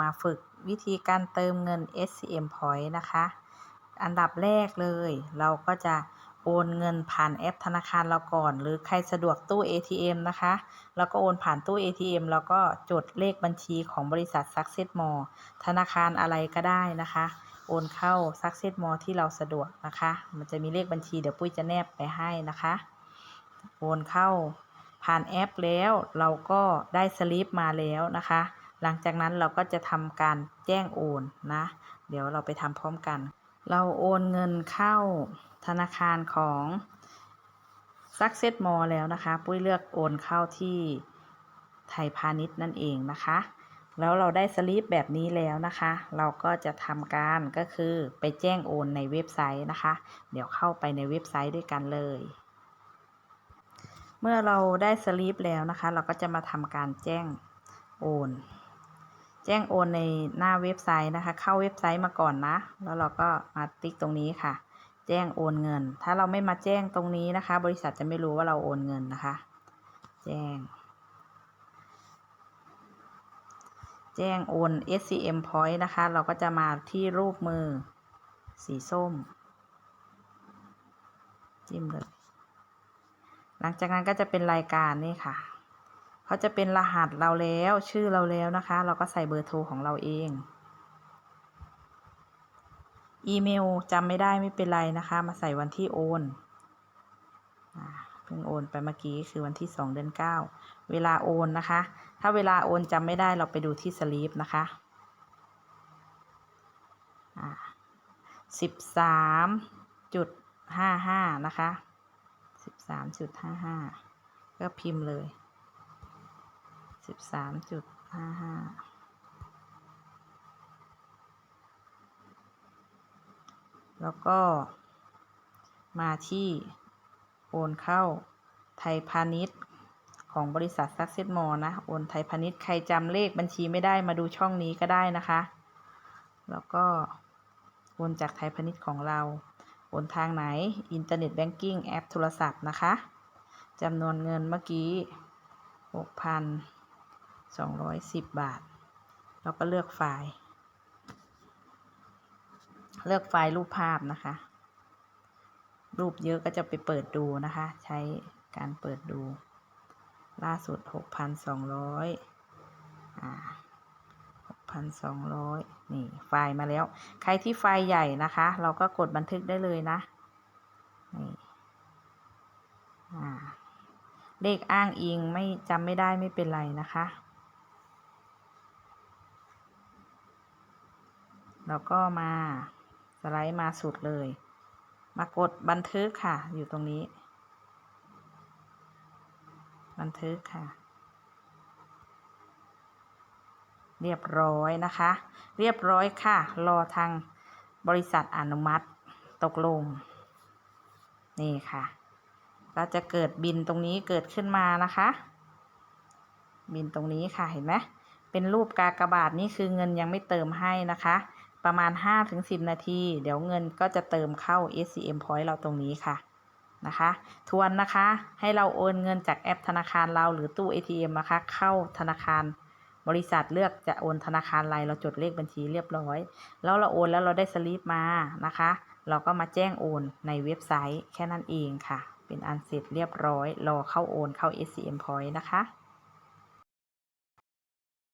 มาฝึกวิธีการเติมเงิน SCM Point นะคะ อันดับแรกเลย เราก็จะโอนเงินผ่านแอปธนาคารเราก่อน หรือใครสะดวกตู้ ATM นะคะ แล้วก็โอนผ่านตู้ ATM แล้วก็จดเลขบัญชีของบริษัท Success Mall ธนาคารอะไรก็ได้นะคะ โอนเข้า Success Mall ที่เราสะดวกนะคะ มันจะมีเลขบัญชีเดี๋ยวปุ้ยจะแนบไปให้นะคะ โอนเข้าผ่านแอปแล้วเราก็ได้สลิปมาแล้วนะคะ หลังจากนั้นเราก็จะทำการแจ้งโอนนะ เดี๋ยวเราไปทำพร้อมกัน เราโอนเงินเข้าธนาคารของ Success Mall แล้วนะคะ ปุ้ยเลือกโอนเข้าที่ไทยพาณิชย์นั่นเองนะคะ แล้วเราได้สลิปแบบนี้แล้วนะคะ เราก็จะทำการก็คือไปแจ้งโอนในเว็บไซต์นะคะ เดี๋ยวเข้าไปในเว็บไซต์ด้วยกันเลย เมื่อเราได้สลิปแล้วนะคะ เราก็จะมาทำการแจ้งโอน แจ้งโอนในหน้าเว็บไซต์นะคะ เข้าเว็บไซต์มาก่อนนะ แล้วเราก็มาติ๊กตรงนี้ค่ะ แจ้งโอนเงิน ถ้าเราไม่มาแจ้งตรงนี้นะคะ บริษัทจะไม่รู้ว่าเราโอนเงินนะคะ แจ้ง แจ้งโอน SCM Point นะคะ เราก็จะมาที่รูปมือ สีส้ม จิ้มเลยหลังจากนั้นก็จะเป็นรายการนี่ค่ะ เขาจะเป็นรหัสเราแล้วชื่อเราแล้วนะคะ เราก็ใส่เบอร์โทรของเราเอง อีเมลจำไม่ได้ไม่เป็นไรนะคะ มาใส่วันที่โอนเพิ่งโอนไปเมื่อกี้คือวันที่สองเดือนเก้าเวลาโอนนะคะ ถ้าเวลาโอนจำไม่ได้เราไปดูที่สลีปนะคะสิบสามจุดห้าห้านะคะสิบสามจุดห้าห้าก็พิมพ์เลย สิบสามจุดห้าห้าแล้วก็มาที่โอนเข้าไทยพาณิชย์ของบริษัทซักเซ s มอนะ โอนไทยพาณิชย์ใครจำเลขบัญชีไม่ได้มาดูช่องนี้ก็ได้นะคะ แล้วก็โอนจากไทยพาณิชย์ของเรา โอนทางไหน อินเทอร์เน็ตแบงกิ้งแอปโทรศัพท์นะคะจำนวนเงินเมื่อกี้ห กพันสองร้อยสิบบาท เราก็เลือกไฟล์ เลือกไฟล์รูปภาพนะคะ รูปเยอะก็จะไปเปิดดูนะคะ ใช้การเปิดดู ล่าสุดหกพันสองร้อยอ่าหกพันสองร้อยนี่ ไฟล์มาแล้ว ใครที่ไฟล์ใหญ่นะคะ เราก็กดบันทึกได้เลยนะ นี่อ่าเลขอ้างอิงไม่จำไม่ได้ไม่เป็นไรนะคะ แล้วก็มาสไลด์มาสุดเลย มากดบันทึกค่ะ อยู่ตรงนี้ บันทึกค่ะ เรียบร้อยนะคะ เรียบร้อยค่ะ รอทางบริษัทอนุมัติตกลง นี่ค่ะ ก็จะเกิดบินตรงนี้เกิดขึ้นมานะคะ บินตรงนี้ค่ะเห็นไหมเป็นรูปกากบาทนี่คือเงินยังไม่เติมให้นะคะ ประมาณ 5-10 นาที เดี๋ยวเงินก็จะเติมเข้า SCM Point เราตรงนี้ค่ะนะคะ ทวนนะคะให้เราโอนเงินจากแอปธนาคารเราหรือตู้ ATM นะคะ เข้าธนาคารบริษัทเลือกจะโอนธนาคารอะไรเราจดเลขบัญชีเรียบร้อย แล้วเราโอนแล้วเราได้สลิปมานะคะ เราก็มาแจ้งโอนในเว็บไซต์แค่นั้นเองค่ะ เป็นอันเสร็จเรียบร้อย รอเข้าโอนเข้า SCM Point นะคะ